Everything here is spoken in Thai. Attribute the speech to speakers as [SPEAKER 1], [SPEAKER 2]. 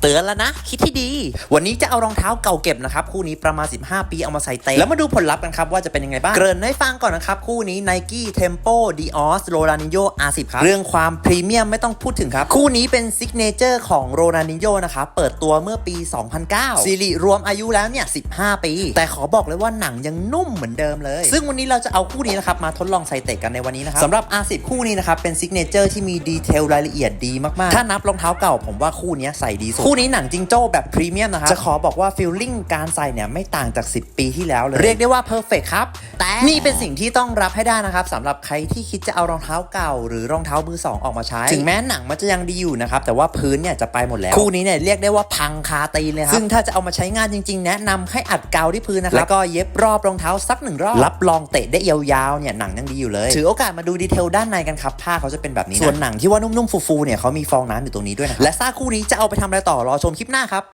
[SPEAKER 1] เตือนแล้วนะ คิดที่ดี วันนี้จะเอารองเท้าเก่าเก็บนะครับ คู่นี้ประมาณ 15 ปีเอามาใส่เตะแล้วมาดูผลลัพธ์กันครับ ว่าจะเป็นยังไงบ้าง เกริ่นให้ฟังก่อนนะครับ คู่นี้ Nike Tempo Dios r o l a n i n h o R10 ครับ เรื่องความพรีเมียมไม่ต้องพูดถึงครับ คู่นี้เป็นซิกเนเจอร์ของ r o l a n i n h o นะครับ เปิดตัวเมื่อปี 2009ซีรีรวมอายุแล้วเนี่ย 15 ปี แต่ขอบอกเลยว่าหนังยังนุ่มเหมือนเดิมเลย ซึ่งวันนี้เราจะเอาคู่นี้นะครับมาทดลองใส่เตะกันในวันนี้นะครับสำหรับ R10 คู่นี้นะครับเป็นซิกเนเจอร์ที่มีดีเทลรายละเอียดดีมากๆถ้านับรองเท้าเก่าผมว่าคู่นี้ใส่ดีสุดคู่นี้หนังจิงโจ้แบบพรีเมียมนะครับ จะขอบอกว่าฟีลลิ่งการใส่เนี่ยไม่ต่างจาก 10 ปีที่แล้วเลย เรียกได้ว่าเพอร์เฟกครับ แต่นี่เป็นสิ่งที่ต้องรับให้ได้นะครับสำหรับใครที่คิดจะเอารองเท้าเก่า หรือรองเท้ามือสองออกมาใช้ ถึงแม้หนังมันจะยังดีอยู่นะครับแต่ว่าพื้นเนี่ยจะไปหมดแล้ว คู่นี้เนี่ยเรียกได้ว่าพังคาตีนเลยครับซึ่งถ้าจะเอามาใช้งานจริงๆ แนะนำให้อัดกาวที่พื้นนะครับแล้วก็เย็บรอบรองเท้าสักหนึ่งรอบรับรองเตะได้ยาวๆเนี่ยหนังยังดีอยู่เลยถือโอกาสมาดูดีเทลด้านในกันครับผ้าเขาจะเป็นแบบนี้นะส่วนหนังที่ว่านุ่มๆฟูๆเนี่ยเขามีฟองน้ำอยู่ตรงนี้ด้วยนะครับและซากคู่นี้จะเอาไปทำอะไรต่อรอชมคลิปหน้าครับ